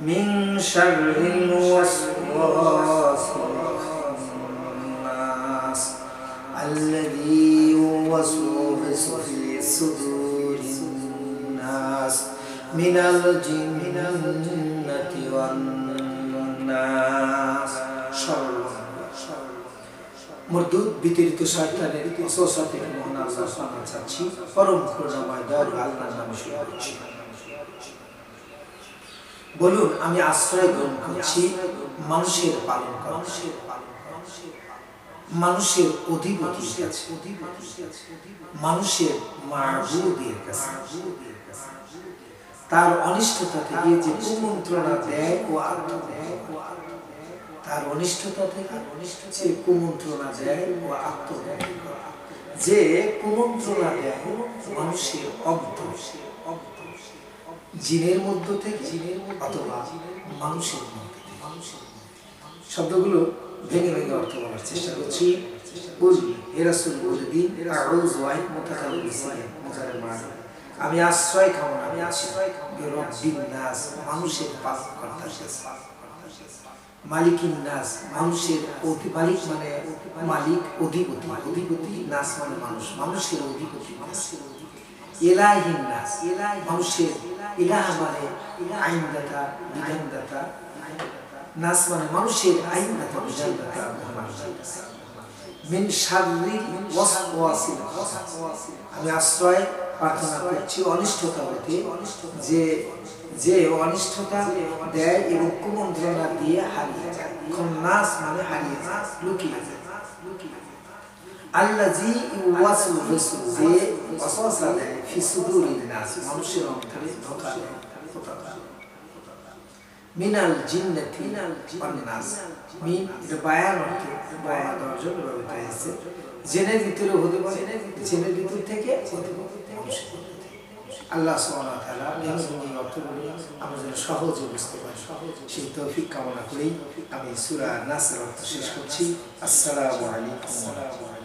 من شر الوسواس الناس الذي يوسوس في صدور الناس من الجنة والناس شر মরদুদ বিতরিত শয়তানের অসহসা থেকে মহান আল্লাহ সামনে চাচ্ছি পরম করুণাময় দয়ালু আল্লাহর নামে শুরু করছি বলুন, আমি আশ্রয় গ্রহণ করছি মানুষের পালন করা মানুষের অধিপতির কাছে। মানুষের কাছে। তার অনিষ্টতা থেকে যে কুমন্ত্রণা দেয় ও আত্ম দেয় তার অনিষ্টতা থেকে যে কুমন্ত্রণা দেয় ও আত্ম দেয় যে কুমন্ত্রণা দেয় মানুষের অব্দ অব্দ জিনের মধ্য থেকে জিনের অথবা মানুষের মধ্যে মানুষের শব্দগুলো ভেঙে ভেঙে অর্থ বলার চেষ্টা করছি। আমি আশ্রয় কামনা আমি আশ্রয় মানুষের কর্তার মালিকিন মানুষের মালিক মানে মালিক, অধিপতি। অধিপতি নাস মানে মানুষ। মানুষের অধিপতি মানুষের মানুষের মানে মানে মানুষের মিন আমি আশ্রয় প্রার্থনা করছি অনিষ্টতা হতে, যে যে অনিষ্টতা দেয় এবং কুমন্ত্রণা দিয়ে হারিয়ে যায়। নাস মানে হারিয়ে যায়, লুকিয়ে যায়। আল্লাহ সহজে বুঝতে পারি। সেই তৌফিক কামনা করেই আমি সূরা নাসের অর্থ শেষ করছি। আসসালামু আলাইকুম